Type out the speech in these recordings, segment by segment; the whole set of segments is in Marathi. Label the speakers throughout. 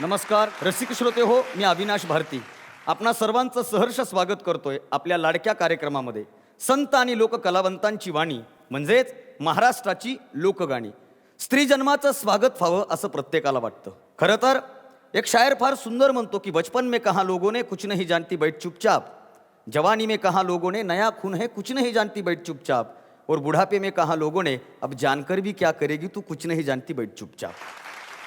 Speaker 1: नमस्कार रसिक श्रोते हो मी अविनाश भारती. आपणा सर्वांचं सहर्ष स्वागत करतोय आपल्या लाडक्या कार्यक्रमामध्ये. संत आणि लोककलावंतांची वाणी म्हणजेच महाराष्ट्राची लोकगाणी. स्त्री जन्माचं स्वागत व्हावं असं प्रत्येकाला वाटतं. खरं तर एक शायर फार सुंदर म्हणतो की बचपन में कहा लोगों ने कुछ नहीं जानती बैठ चुपचाप. जवानी में कहा लोगों ने नया खून है कुछ नहीं जानती बैठ चुपचाप. और बुढ़ापे में कहा लोगों ने अब जानकर भी क्या करेगी तू कुछ नहीं जानती बैठ चुपचाप.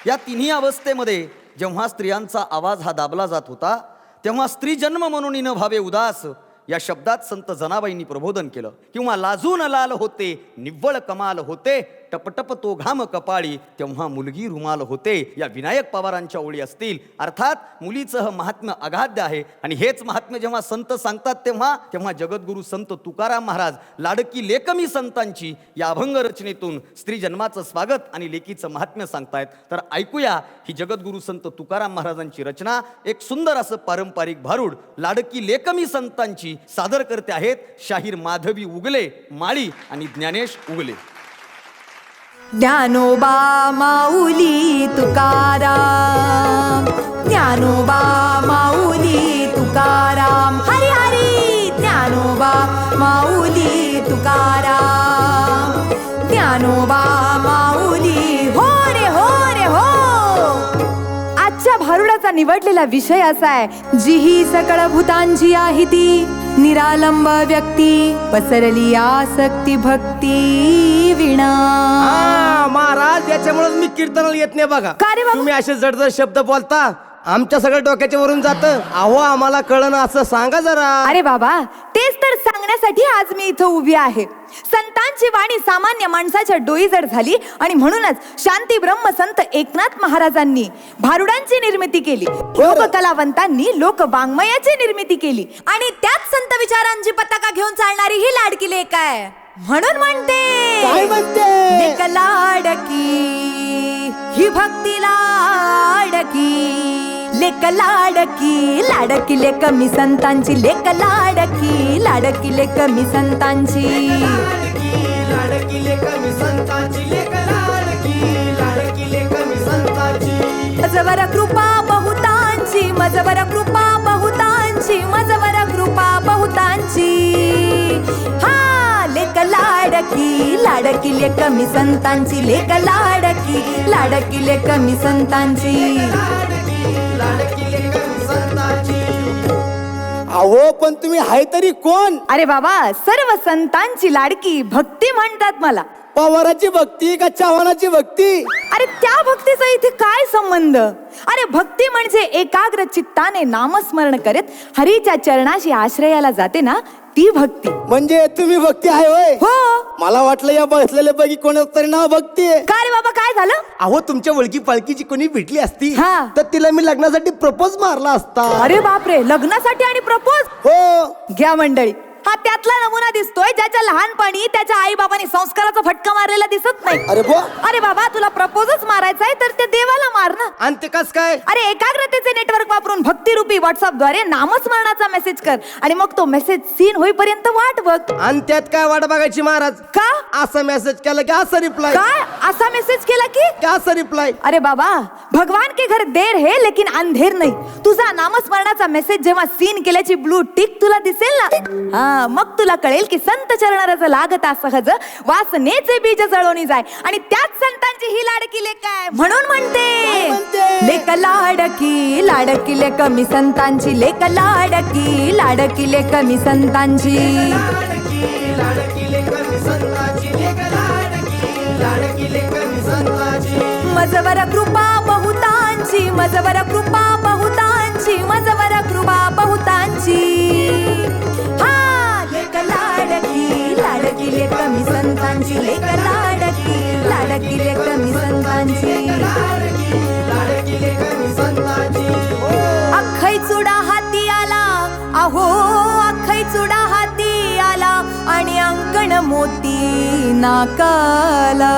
Speaker 1: या तिन्ही अवस्थेमध्ये जेव्हा स्त्रियांचा आवाज हा दाबला जात होता तेव्हा स्त्री जन्म म्हणून न भावे उदास या शब्दात संत जनाबाईंनी प्रबोधन केलं. किंवा लाजून लाल होते निव्वळ कमाल होते टपटप तो घाम कपाळी तेव्हा मुलगी रुमाल होते. या विनायक पवारांच्या ओळी असतील. अर्थात मुलीचं महात्म्य अगाध्य आहे. आणि हेच महात्म्य जेव्हा संत सांगतात तेव्हा तेव्हा जगद्गुरु संत तुकाराम महाराज लाडकी लेकमी संतांची या अभंग रचनेतून स्त्री जन्माचं स्वागत आणि लेकीचं महात्म्य सांगतायत. तर ऐकूया ही जगद्गुरु संत तुकाराम महाराजांची रचना. एक सुंदर असं पारंपरिक भारूड लाडकी लेकमी संतांची सादर करते आहेत शाहीर माधवी उगले माळी आणि ज्ञानेश उगले.
Speaker 2: ज्ञानोबा माऊली तुकाराम. ज्ञानोबा माऊली तुकाराम. हरी हरी! ज्ञानोबा माऊली तुकाराम. ज्ञानोबा माऊली हो रे हो रे हो! आजच्या भारुडाचा निवडलेला विषय असा आहे जी ही सकळ भूतांची आहे ती. निरालंब व्यक्ती पसरली आसक्ती भक्ती. विणा
Speaker 3: महाराज याच्यामुळे मी कीर्तनाला येत नाही बघा.
Speaker 2: का रे बाबा?
Speaker 3: तुम्ही असे जड शब्द बोलता आमच्या सगळं डोक्याच्या वरून जात. अहो आम्हाला कळणं असं सांगा जरा.
Speaker 2: अरे बाबा तेच तर सांगण्यासाठी आज मी इथं उभी आहे. संतांची वाणी सामान्य माणसाच्या डोई जड झाली आणि म्हणूनच शांती ब्रह्म संत एकनाथ महाराजांनी भारुडांची निर्मिती केली. लोककलावंतांनी लोक वाङ्मयाची निर्मिती केली. आणि त्याच संत विचारांची पताका घेऊन चालणारी ही लाडकी लेक आहे. म्हणून म्हणते.
Speaker 3: काय म्हणते?
Speaker 2: लेक लाडकी ही भक्ती लाडकी लेक लाडकी लाडकी लेक मी संतांची. लेक लाडकी लाडकी लेक मी संतांची. मजवर कृपा बहुतांची मजवर कृपा बहुतांची मजवर कृपा बहुतांची. हा लेक लाडकी लाडकी लेक मी संतांची लेक लाडकी लाडकी लेक मी संतांची.
Speaker 3: अहो पण तुम्ही हाय तरी कोण?
Speaker 2: अरे बाबा सर्व संतांची लाडकी भक्ती म्हणतात मला.
Speaker 3: पवाराची भक्ती का चव्हाणाची भक्ती?
Speaker 2: अरे त्या भक्तीचा इथे काय संबंध? अरे भक्ती म्हणजे एकाग्र चित्ताने नामस्मरण करत हरीच्या चरणाशी आश्रयाला जाते ना ती भक्ती.
Speaker 3: म्हणजे तुम्ही भक्ती आहे होय?
Speaker 2: हो.
Speaker 3: मला वाटलं या बसलेल्या बघी कोणाचं तरी नाव भक्ती आहे.
Speaker 2: काय रे बाबा काय झालं?
Speaker 3: अहो तुमच्या ओळखी पालखीची कोणी भेटली असती
Speaker 2: हा.
Speaker 3: तर तिला मी लग्नासाठी प्रपोज मारला असता.
Speaker 2: अरे बापरे लग्नासाठी आणि प्रपोज?
Speaker 3: हो.
Speaker 2: घ्या मंडळी. हा त्यातला नमुना दिसतोय ज्याच्या लहानपणी त्याच्या आई बाबांनी संस्काराचा फटका मारलेला दिसत नाही.
Speaker 3: अरे बो.
Speaker 2: अरे बाबा तुला प्रपोजच मारायचा आहे तर ते देवाला मार ना.
Speaker 3: आणि ते कस काय?
Speaker 2: अरे एकाग्रतेचे नेटवर्क वापरून भक्तिरूपी व्हॉट्सअपद्वारे नामस्मरणाचा मेसेज कर. आणि मग तो मेसेज सीन होईपर्यंत वाट बघ.
Speaker 3: आणि त्यात काय वाट बघायची महाराज?
Speaker 2: का?
Speaker 3: असा मेसेज केला की असा रिप्लाय
Speaker 2: काय असा मेसेज केला की?
Speaker 3: की असा रिप्लाय
Speaker 2: अरे बाबा भगवान के घर देर है लेकिन अंधेर नाही. तुझा नामस्मरणाचा मेसेज जेव्हा सीन केल्याची ब्लू टिक तुला दिसेल ना? हा. मग तुला कळेल की संत चरणारच लागता सहज. वासनेचे बीज जळवणी जाय. आणि त्याच संतांची ही लाडकी लेक आहे. म्हणून म्हणते? लेक लाडकी लाडकी लेक मी संतांची. लेक लाडकी लाडकी लेक मी संतांची. मजवर कृपा बहुतांची मजवर कृपा संतांची लेक लाडकी लाडकी लेक मी संतांची अख्खै चुडा हाती आला अहो अख्खै चुडा हाती आला आणि अंकण मोती नाकाला.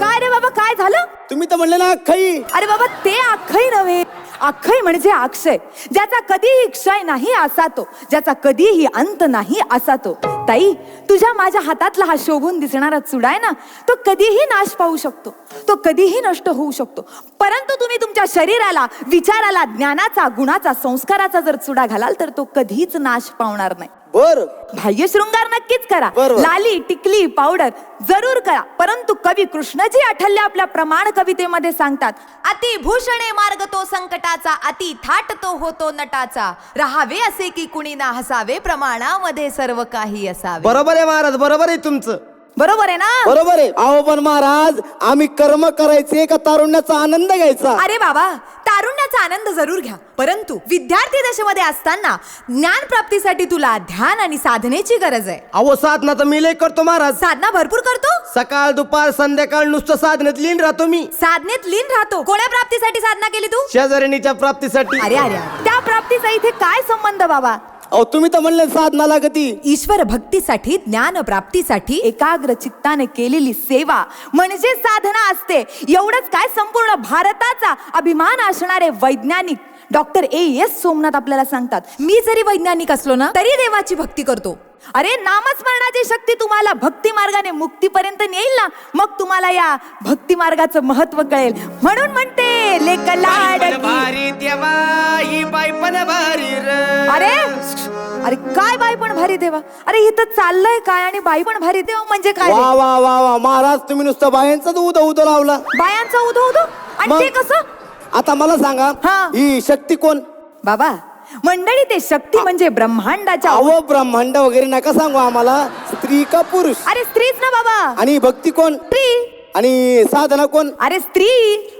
Speaker 2: काय रे बाबा काय झालं?
Speaker 3: तुम्ही तर म्हणले ना खई
Speaker 2: अरे बाबा ते अख्खई नव्हे. अख्खई म्हणजे अक्षय. ज्याचा कधीही क्षय नाही असा तो. ज्याचा कधीही अंत नाही असा तो. ताई तुझ्या माझ्या हातातला हा शोभून दिसणारा चुडा आहे ना तो कधीही नाश पाहू शकतो. तो कधीही नष्ट होऊ शकतो. परंतु तुम्ही तुमच्या शरीराला विचाराला ज्ञानाचा गुणाचा संस्काराचा जर चुडा घालाल तर तो कधीच नाश पावणार नाही.
Speaker 3: बर.
Speaker 2: बाह्य शृंगार नक्कीच करा.
Speaker 3: बरोबर.
Speaker 2: लाली टिकली पावडर जरूर करा. परंतु कवी कृष्णजी आठल्य आपल्या प्रमाण कवितेमध्ये सांगतात
Speaker 4: अति भूषणे मार्ग तो संकटाचा अति थाट तो होतो नटाचा. राहावे असे की कुणी ना हसावे प्रमाणामध्ये सर्व काही असावे.
Speaker 3: बरोबर आहे महाराज बरोबर आहे तुमचं.
Speaker 2: बरोबर आहे ना?
Speaker 5: बरोबर आहे. अहो पण महाराज आम्ही कर्म करायचे का तारुण्याचा आनंद घ्यायचा.
Speaker 4: अरे बाबा तारुण्याचा आनंद जरूर घ्या. परंतु विद्यार्थी दशेमध्ये असताना ज्ञान प्राप्तीसाठी तुला ध्यान आणि साधनेची गरज आहे.
Speaker 3: अहो साधना तर मी लय करतो महाराज.
Speaker 4: साधना भरपूर करतो?
Speaker 3: सकाळ दुपार संध्याकाळ नुसतं साधनेत लीन राहतो मी.
Speaker 4: साधनेत लीन राहतो. कोण्या प्राप्तीसाठी साधना केली तू?
Speaker 3: शेजारणीच्या प्राप्तीसाठी.
Speaker 4: अरे अरे अरे.
Speaker 2: त्या प्राप्तीचा इथे काय संबंध बाबा?
Speaker 5: अहो तुम्ही तर म्हणले साधना लागती.
Speaker 4: ईश्वर भक्तीसाठी ज्ञान प्राप्तीसाठी
Speaker 2: एकाग्र चित्ताने केलेली सेवा म्हणजे साधना असते. एवढंच काय संपूर्ण भारताचा अभिमान असणारे वैज्ञानिक डॉक्टर ए एस सोमनाथ आपल्याला सांगतात
Speaker 4: मी जरी वैज्ञानिक असलो ना तरी देवाची भक्ती करतो.
Speaker 2: अरे नामस्मरणाची शक्ती तुम्हाला भक्ती मार्गाने मुक्तीपर्यंत नेईल ना मग तुम्हाला या भक्ती मार्गाचं महत्त्व कळेल म्हणून म्हणते लेक लाडकी
Speaker 3: देवा ही बाई पण भारी
Speaker 2: अरे अरे काय बाई पण भारी देवा अरे इथं चाललंय काय आणि बाई पण भारी देवा म्हणजे काय रे?
Speaker 5: वा वा वा वा महाराज तुम्ही नुसतं बायांचाच उद उद लावला
Speaker 2: बायांचा उदो उदो आणि
Speaker 5: मग?
Speaker 2: ते कसं
Speaker 5: आता मला सांगा
Speaker 2: हा.
Speaker 5: ही शक्ती कोण
Speaker 2: बाबा मंडळी ते शक्ती म्हणजे ब्रह्मांडाच्या
Speaker 5: अहो ब्रह्मांड वगैरे नका सांगू आम्हाला. स्त्री का पुरुष?
Speaker 2: अरे स्त्रीच ना बाबा.
Speaker 5: आणि भक्ती कोण?
Speaker 2: स्त्री.
Speaker 5: आणि साधना कोण?
Speaker 2: अरे स्त्री.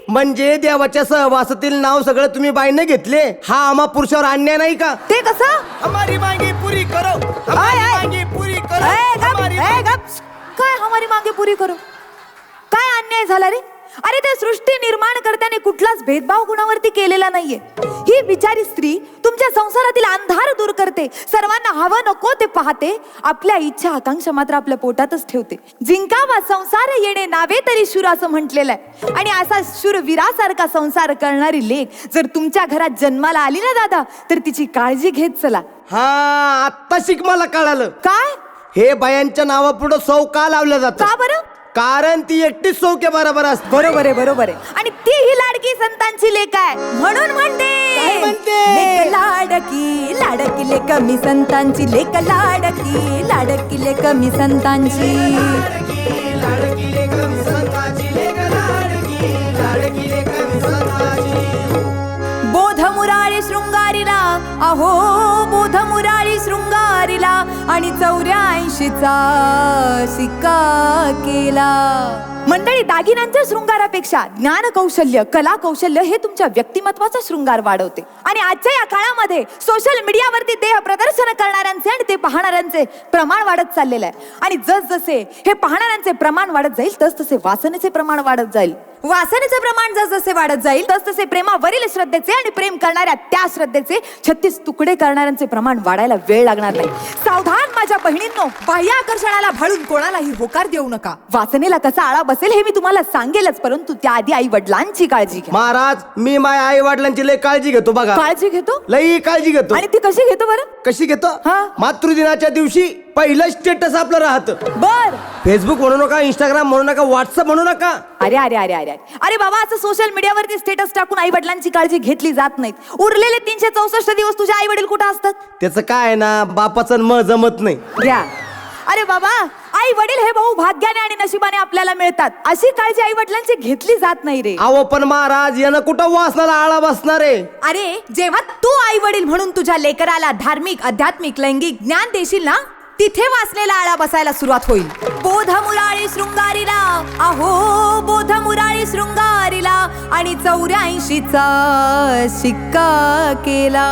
Speaker 3: म्हणजे देवाच्या सहवासातील नाव सगळं तुम्ही बाईने घेतले? हा आम्हा पुरुषावर अन्याय नाही का?
Speaker 2: ते कसं?
Speaker 3: हमारी मांगी पुरी करो.
Speaker 2: हमारी
Speaker 3: मांगी पुरी
Speaker 2: ए, गप, ए, गप. काय हमारी मागे पुरी करू? काय अन्याय झाला रे? अरे त्या सृष्टी निर्माण करताना कुठलाच भेदभाव गुणावरती केलेला नाहीये. ही बिचारी स्त्री तुमच्या संसारातील अंधार दूर करते. सर्वांना हवं नको ते पाहते. आपल्या इच्छा आकांक्षा मात्र आपल्या पोटातच ठेवते. जिंकावा संसार येणे नावे तरी शूर असं म्हटलेलं आहे. आणि असा शूरवीरासारखा संसार करणारी लेख जर तुमच्या घरात जन्माला आली ना दादा तर तिची काळजी घेत चला.
Speaker 3: हा आत्ता शिक मला कळालं.
Speaker 2: काय?
Speaker 3: हे बायांच्या नावापुढं सौ का लावलं जातं.
Speaker 2: का बरं?
Speaker 3: कारण ती एकटीच सौक्य बरोबर असते.
Speaker 2: बरोबर आहे बरोबर आहे. आणि ती ही लाडकी संतांची लेख आहे. म्हणून म्हणते.
Speaker 5: म्हणते?
Speaker 2: लेक लाडकी लाडकी लेक मी संतांची. लेक लाडकी लाडकी लेक मी संतांची. बोध मुरारी शृंगारीला अहो बोध मुरारी शृंगारीला आणि चौऱ्याऐंशीचा शिक्का केला. मंडळी दागिन्यांच्या शृंगारापेक्षा ज्ञान कौशल्य कला कौशल्य हे तुमच्या व्यक्तिमत्वाचा शृंगार वाढवते. आणि आजच्या या काळामध्ये सोशल मीडियावरती देह प्रदर्शन करणाऱ्यांचे आणि ते पाहणाऱ्यांचे प्रमाण वाढत चाललेलं आहे. आणि जसजसे हे पाहणाऱ्यांचे प्रमाण वाढत जाईल तसतसे वासनेचे प्रमाण वाढत जाईल.
Speaker 4: वासनेचे प्रमाण जसजसे वाढत जाईल
Speaker 2: तस तसे प्रेमावरील श्रद्धेचे आणि प्रेम करणाऱ्या त्या श्रद्धेचे छत्तीस तुकडे करणाऱ्यांचे प्रमाण वाढायला वेळ लागणार नाही. सावधान माझ्या बहिणींनो
Speaker 4: बाह्य आकर्षणाला भाळून कोणालाही होकार देऊ नका.
Speaker 2: वासनेला कसा आळा बसेल हे मी तुम्हाला सांगेलच परंतु त्याआधी आई वडिलांची काळजी घ्या.
Speaker 3: महाराज मी माझ्या आई वडिलांची लय काळजी घेतो बघा.
Speaker 2: काळजी घेतो?
Speaker 3: लई काळजी घेतो.
Speaker 2: आणि ती कशी घेतो बरं?
Speaker 3: कशी घेतो?
Speaker 2: हा.
Speaker 3: मातृदिनाच्या दिवशी पहिलं स्टेटस आपलं राहतं.
Speaker 2: बर.
Speaker 3: फेसबुक म्हणू नका इंस्टाग्राम म्हणू नका व्हॉट्सअप म्हणू नका.
Speaker 2: अरे अरे अरे अरे अरे. अरे बाबा असं सोशल मीडियावरती स्टेटस टाकून आई वडिलांची काळजी घेतली जात नाहीत उरलेले तीनशे चौसष्ट दिवस तुझे आई वडील कुठं असतात?
Speaker 3: त्याचं काय आहे ना बापाचं म जमत नाही.
Speaker 2: घ्या. अरे बाबा आई वडील हे भाऊ भाग्याने आणि नशिबाने आपल्याला मिळतात. अशी काळजी आई वडिलांची घेतली जात नाही रे.
Speaker 3: अहो पण महाराज यानं कुठं वासनाला आळा बसणार आहे?
Speaker 4: अरे जेव्हा तू आई वडील म्हणून तुझ्या लेकराला धार्मिक आध्यात्मिक लैंगिक ज्ञान देशील ना तिथे वाचलेला आळा बसायला सुरुवात होईल.
Speaker 2: बोध मुराळी शृंगारीला अहो बोध मुराळी शृंगारीला आणि चौऱ्याऐंशीचा शिक्का केला.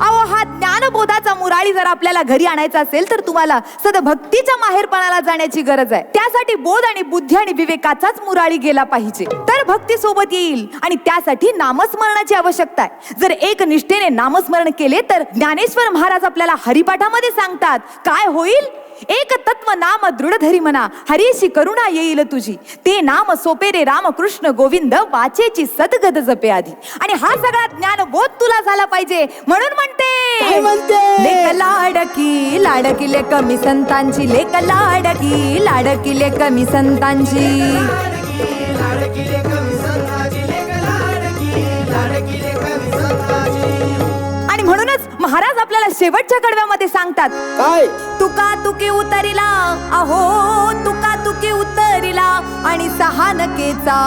Speaker 2: अहो हा ज्ञानबोधाचा मुराळी जर आपल्याला घरी आणायचा असेल तर तुम्हाला सदभक्तीच्या माहेरपणाला जाण्याची गरज आहे. त्यासाठी बोध आणि बुद्धी आणि विवेकाचाच मुराळी गेला पाहिजे. तर भक्ती सोबत येईल आणि त्यासाठी नामस्मरणाची आवश्यकता आहे. जर एक निष्ठेने नामस्मरण केले तर ज्ञानेश्वर महाराज आपल्याला हरिपाठामध्ये सांगतात काय होईल? एक तत्व नाम दृढ धरी म्हणा. हरीशी करुणा येईल तुझी. ते नाम सोपे रे राम कृष्ण गोविंद वाचेची सदगद जपे आधी. आणि हा सगळा ज्ञानबोध तुला झाला पाहिजे. म्हणून म्हणते? लेक लाडकी लाडकी लेक मी संतांची. लेक लाडकी लाडकी लेक मी संतांची. आणि म्हणूनच महाराज आपल्याला शेवटच्या कडव्यामध्ये सांगतात
Speaker 5: काय?
Speaker 2: तुका तुकी उतरिला अहो तुका तुकी उतरिला आणि सहानकेचा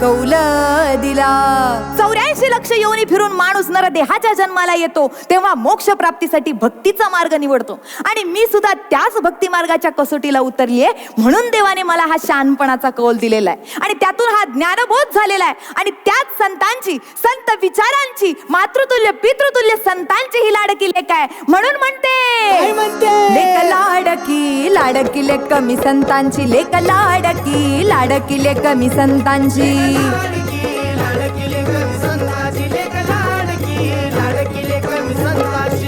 Speaker 2: कौल दिला. चौऱ्याऐंशी लक्ष योनी फिरून माणूस नर देहाच्या जन्माला येतो तेव्हा मोक्ष प्राप्तीसाठी भक्तीचा मार्ग निवडतो. आणि मी सुद्धा त्याच भक्ती मार्गाच्या कसोटीला उतरलीये म्हणून देवाने मला हा शानपणाचा कौल दिलेला आहे. आणि त्यातून हा ज्ञानबोध झालेला आहे. आणि त्याच संतांची संत विचारांची मातृतुल्य पितृतुल्य संतांची ही लाडकी लेख आहे. म्हणून म्हणते लाडकी लाडकी लेक मी संतांची लेक लाडकी लाडकी लेक मी संतांची.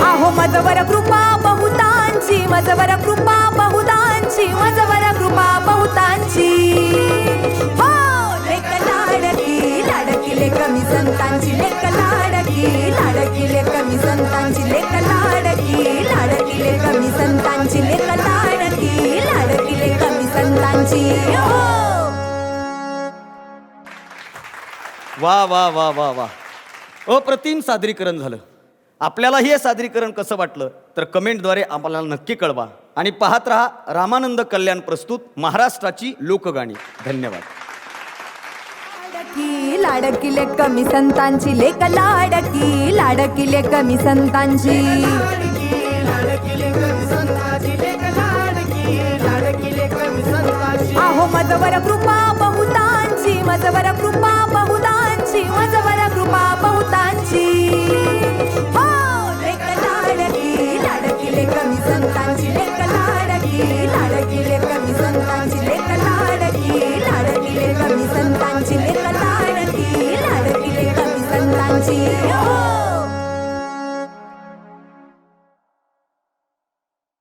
Speaker 2: आहो मजवर कृपा बहुतांची मजवर कृपा बहुतांची मजवर कृपा बहुतांची. हो लेक लाडकी लाडकी लेक मी संतांची. लेक लाडकी लाडकी लेक
Speaker 1: वा वा वा वा वा. अप्रतिम सादरीकरण झालं. आपल्याला हे सादरीकरण कसं वाटलं? तर कमेंटद्वारे आम्हाला नक्की कळवा. आणि पाहत रहा रामानंद कल्याण प्रस्तुत महाराष्ट्राची लोकगाणी. धन्यवाद.
Speaker 2: लाडकी लाडकी लेक मी संतांची लेक लाडकी लाडकी लेक मी संतांची. हो, मजवर कृपा बहुतांची मजवर कृपा बहुतांची.